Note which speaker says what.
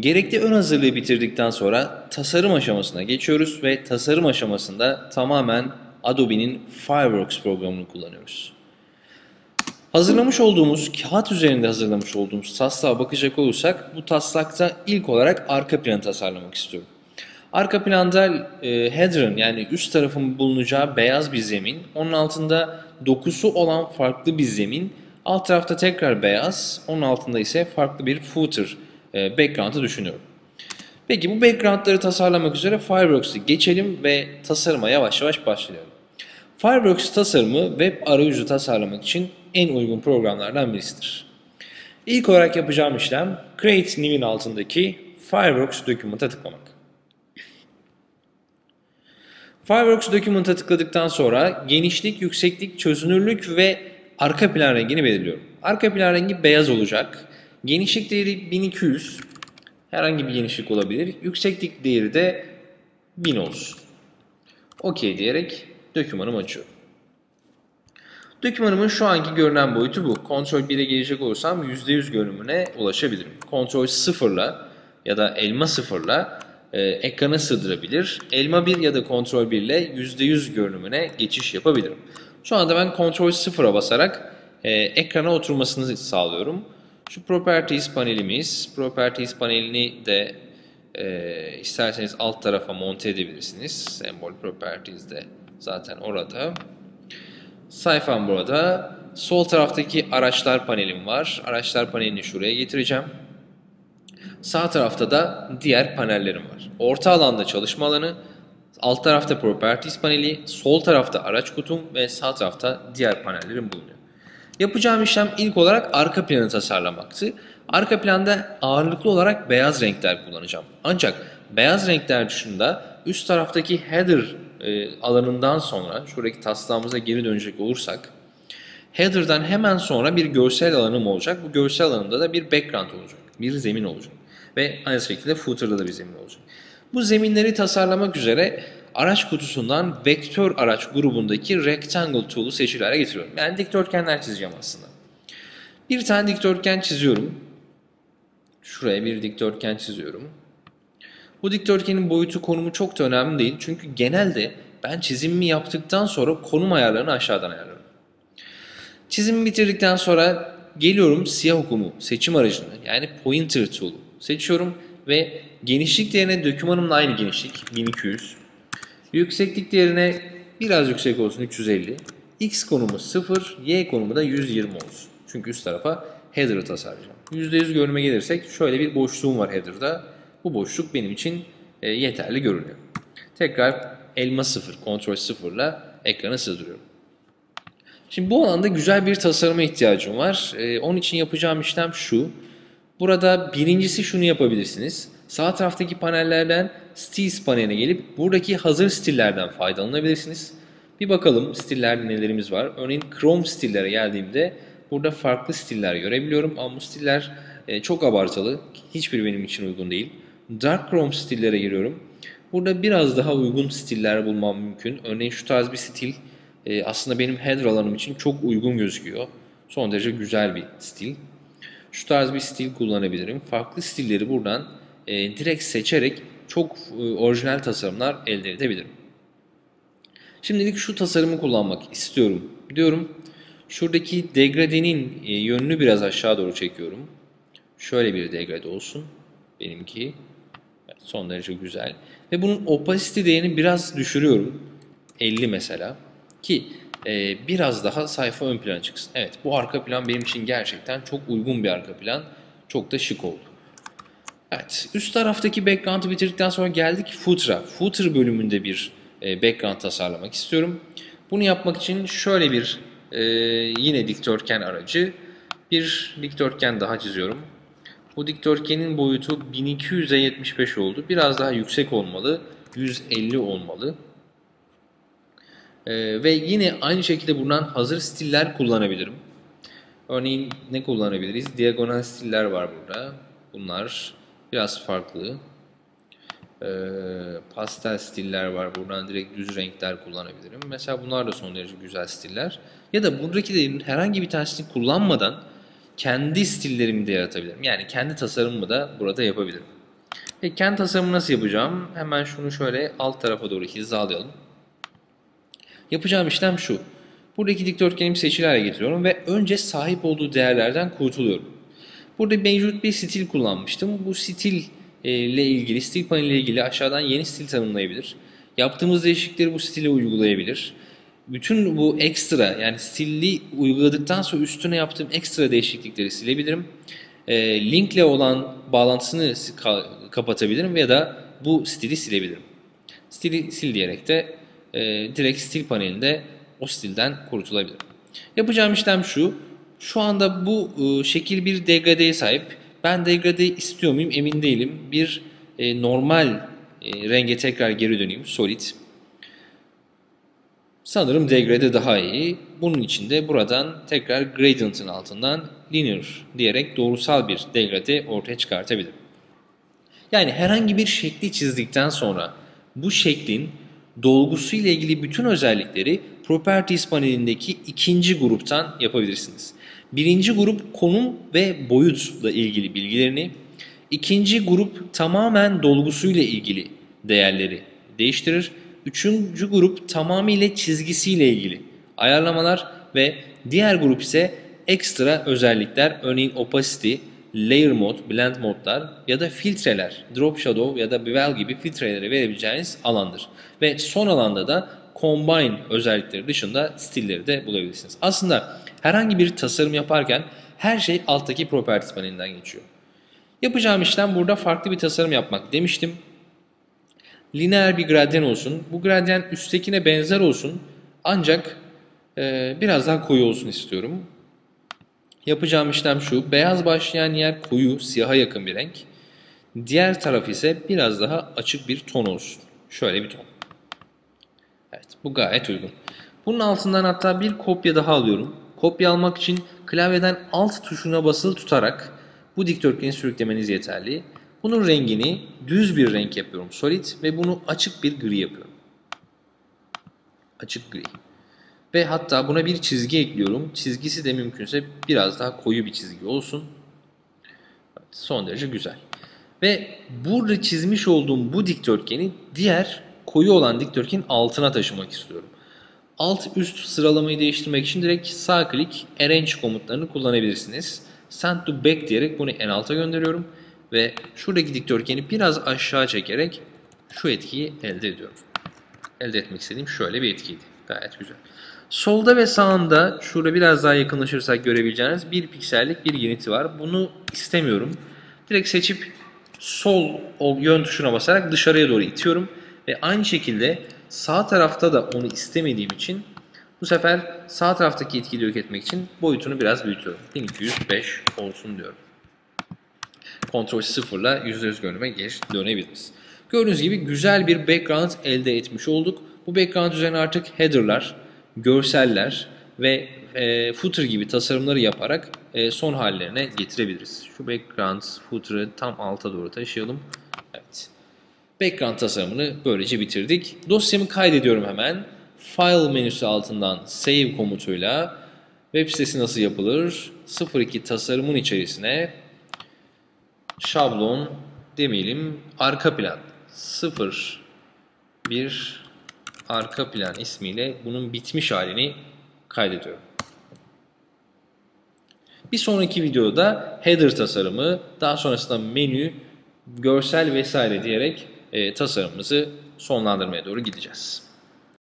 Speaker 1: Gerekli ön hazırlığı bitirdikten sonra tasarım aşamasına geçiyoruz ve tasarım aşamasında tamamen Adobe'nin Fireworks programını kullanıyoruz. Hazırlamış olduğumuz, kağıt üzerinde hazırlamış olduğumuz taslağa bakacak olursak bu taslakta ilk olarak arka planı tasarlamak istiyorum. Arka planda e, header'ın yani üst tarafın bulunacağı beyaz bir zemin, onun altında dokusu olan farklı bir zemin, alt tarafta tekrar beyaz, onun altında ise farklı bir footer background'ı düşünüyorum. Peki bu background'ları tasarlamak üzere Fireworks'ı geçelim ve tasarıma yavaş yavaş başlayalım. Fireworks tasarımı web arayüzü tasarlamak için en uygun programlardan birisidir. İlk olarak yapacağım işlem Create New'in altındaki Fireworks Document'a tıklamak. Fireworks Document'a tıkladıktan sonra genişlik, yükseklik, çözünürlük ve arka plan rengini belirliyorum. Arka plan rengi beyaz olacak. Genişlik değeri 1200. Herhangi bir genişlik olabilir. Yükseklik değeri de 1000 olsun. OK diyerek dokümanımı açıyorum. Dokümanımın şu anki görünen boyutu bu. Ctrl 1'e gelecek olursam %100 görünümüne ulaşabilirim. Ctrl 0 ya da elma 0 e, ekrana sığdırabilir. Elma 1 ya da Ctrl 1 ile %100 görünümüne geçiş yapabilirim. Şu anda ben Ctrl 0'a basarak e, ekrana oturmasını sağlıyorum. Şu Properties panelimiz. Properties panelini de e, isterseniz alt tarafa monte edebilirsiniz. Sembol Properties de zaten orada. Sayfam burada. Sol taraftaki araçlar panelim var. Araçlar panelini şuraya getireceğim. Sağ tarafta da diğer panellerim var. Orta alanda çalışma alanı, alt tarafta Properties paneli, sol tarafta araç kutum ve sağ tarafta diğer panellerim bulunuyor. Yapacağım işlem ilk olarak arka planı tasarlamaktı. Arka planda ağırlıklı olarak beyaz renkler kullanacağım. Ancak beyaz renkler dışında üst taraftaki header e, alanından sonra şuradaki taslağımıza geri dönecek olursak header'dan hemen sonra bir görsel alanım olacak. Bu görsel alanında da bir background olacak. Bir zemin olacak. Ve aynı şekilde footer'da da bir zemin olacak. Bu zeminleri tasarlamak üzere araç kutusundan vektör araç grubundaki rectangle tool'u seçili getiriyorum. Yani dikdörtgenler çizeceğim aslında. Bir tane dikdörtgen çiziyorum. Şuraya bir dikdörtgen çiziyorum. Bu dikdörtgenin boyutu konumu çok da önemli değil. Çünkü genelde ben çizimimi yaptıktan sonra konum ayarlarını aşağıdan ayarlarım. Çizimi bitirdikten sonra geliyorum siyah okumu seçim aracını yani pointer tool'u seçiyorum ve genişlik değerine dokümanımla aynı genişlik 1200. Yükseklik değerine biraz yüksek olsun 350. X konumu 0, Y konumu da 120 olsun. Çünkü üst tarafa header'ı tasarlayacağım. %100 görünüme gelirsek şöyle bir boşluğum var header'da. Bu boşluk benim için e, yeterli görünüyor. Tekrar elma 0, Ctrl 0 ile ekranı sığdırıyorum. Şimdi bu alanda güzel bir tasarıma ihtiyacım var. E, onun için yapacağım işlem şu. Burada birincisi şunu yapabilirsiniz. Sağ taraftaki panellerden Styles paneline gelip buradaki hazır stillerden faydalanabilirsiniz. Bir bakalım stillerde nelerimiz var. Örneğin Chrome stillere geldiğimde burada farklı stiller görebiliyorum ama bu stiller e, çok abartılı. Hiçbir benim için uygun değil. Dark Chrome stillere giriyorum. Burada biraz daha uygun stiller bulmam mümkün. Örneğin şu tarz bir stil e, aslında benim header alanım için çok uygun gözüküyor. Son derece güzel bir stil. Şu tarz bir stil kullanabilirim. Farklı stilleri buradan e, direkt seçerek çok e, orijinal tasarımlar elde edebilirim. Şimdilik şu tasarımı kullanmak istiyorum diyorum. Şuradaki degradenin e, yönünü biraz aşağı doğru çekiyorum. Şöyle bir degrade olsun. Benimki son derece güzel. Ve bunun opacity değerini biraz düşürüyorum. 50 mesela. Ki e, biraz daha sayfa ön plana çıksın. Evet bu arka plan benim için gerçekten çok uygun bir arka plan. Çok da şık oldu. Evet üst taraftaki background'ı bitirdikten sonra geldik footer'a. Footer bölümünde bir e, background tasarlamak istiyorum. Bunu yapmak için şöyle bir e, yine dikdörtgen aracı bir dikdörtgen daha çiziyorum. Bu dikdörtgenin boyutu 1200'e 75 oldu. Biraz daha yüksek olmalı. 150 olmalı. Ee, ve yine aynı şekilde buradan hazır stiller kullanabilirim. Örneğin ne kullanabiliriz? Diagonal stiller var burada. Bunlar biraz farklı. Ee, pastel stiller var. Buradan direkt düz renkler kullanabilirim. Mesela bunlar da son derece güzel stiller. Ya da buradakilerin herhangi bir tanesini kullanmadan kendi stillerimi de yaratabilirim. Yani kendi tasarımımı da burada yapabilirim. E, kendi tasarımı nasıl yapacağım? Hemen şunu şöyle alt tarafa doğru hizalayalım. Yapacağım işlem şu. Buradaki dikdörtgenimi seçili hale getiriyorum ve önce sahip olduğu değerlerden kurtuluyorum. Burada mevcut bir stil kullanmıştım. Bu stil e, ile ilgili, stil paneli ile ilgili aşağıdan yeni stil tanımlayabilir. Yaptığımız değişiklikleri bu stile uygulayabilir. Bütün bu ekstra yani stilli uyguladıktan sonra üstüne yaptığım ekstra değişiklikleri silebilirim. E, linkle olan bağlantısını kapatabilirim ya da bu stili silebilirim. Stili sil diyerek de e, direkt stil panelinde o stilden kurtulabilirim. Yapacağım işlem şu. Şu anda bu e, şekil bir degradeye sahip. Ben degrade istiyor muyum emin değilim. Bir e, normal e, renge tekrar geri döneyim. Solid. Sanırım degrade daha iyi. Bunun için de buradan tekrar gradient'ın altından linear diyerek doğrusal bir degrade ortaya çıkartabilirim. Yani herhangi bir şekli çizdikten sonra bu şeklin dolgusu ile ilgili bütün özellikleri Properties panelindeki ikinci gruptan yapabilirsiniz. Birinci grup konum ve boyutla ilgili bilgilerini, ikinci grup tamamen dolgusuyla ilgili değerleri değiştirir. Üçüncü grup tamamıyla çizgisiyle ilgili ayarlamalar ve diğer grup ise ekstra özellikler örneğin opacity, layer mode, blend modlar ya da filtreler, drop shadow ya da bevel gibi filtreleri verebileceğiniz alandır. Ve son alanda da combine özellikleri dışında stilleri de bulabilirsiniz. Aslında herhangi bir tasarım yaparken her şey alttaki properties panelinden geçiyor. Yapacağım işlem burada farklı bir tasarım yapmak demiştim. Lineer bir gradyen olsun. Bu gradyen üsttekine benzer olsun. Ancak e, biraz daha koyu olsun istiyorum. Yapacağım işlem şu. Beyaz başlayan yer koyu, siyaha yakın bir renk. Diğer taraf ise biraz daha açık bir ton olsun. Şöyle bir ton. Bu gayet uygun. Bunun altından hatta bir kopya daha alıyorum. Kopya almak için klavyeden alt tuşuna basılı tutarak bu dikdörtgeni sürüklemeniz yeterli. Bunun rengini düz bir renk yapıyorum solid ve bunu açık bir gri yapıyorum. Açık gri. Ve hatta buna bir çizgi ekliyorum. Çizgisi de mümkünse biraz daha koyu bir çizgi olsun. Son derece güzel. Ve burada çizmiş olduğum bu dikdörtgeni diğer koyu olan dikdörtgenin altına taşımak istiyorum. Alt üst sıralamayı değiştirmek için direkt sağ klik arrange komutlarını kullanabilirsiniz. Send to back diyerek bunu en alta gönderiyorum ve şuradaki dikdörtgeni biraz aşağı çekerek şu etkiyi elde ediyorum. Elde etmek istediğim şöyle bir etkiydi. Gayet güzel. Solda ve sağında şurada biraz daha yakınlaşırsak görebileceğiniz bir piksellik bir giniti var. Bunu istemiyorum. Direkt seçip sol yön tuşuna basarak dışarıya doğru itiyorum. Ve aynı şekilde sağ tarafta da onu istemediğim için bu sefer sağ taraftaki etkiyi yok etmek için boyutunu biraz büyütüyorum. 1205 olsun diyorum. Ctrl 0 ile %100 görünüme geri dönebiliriz. Gördüğünüz gibi güzel bir background elde etmiş olduk. Bu background üzerine artık header'lar, görseller ve e, footer gibi tasarımları yaparak e, son hallerine getirebiliriz. Şu background footer'ı tam alta doğru taşıyalım. Evet. Background tasarımını böylece bitirdik. Dosyamı kaydediyorum hemen. File menüsü altından Save komutuyla web sitesi nasıl yapılır? 02 tasarımın içerisine şablon demeyelim arka plan 0 1 arka plan ismiyle bunun bitmiş halini kaydediyorum. Bir sonraki videoda header tasarımı, daha sonrasında menü, görsel vesaire diyerek e, tasarımımızı sonlandırmaya doğru gideceğiz.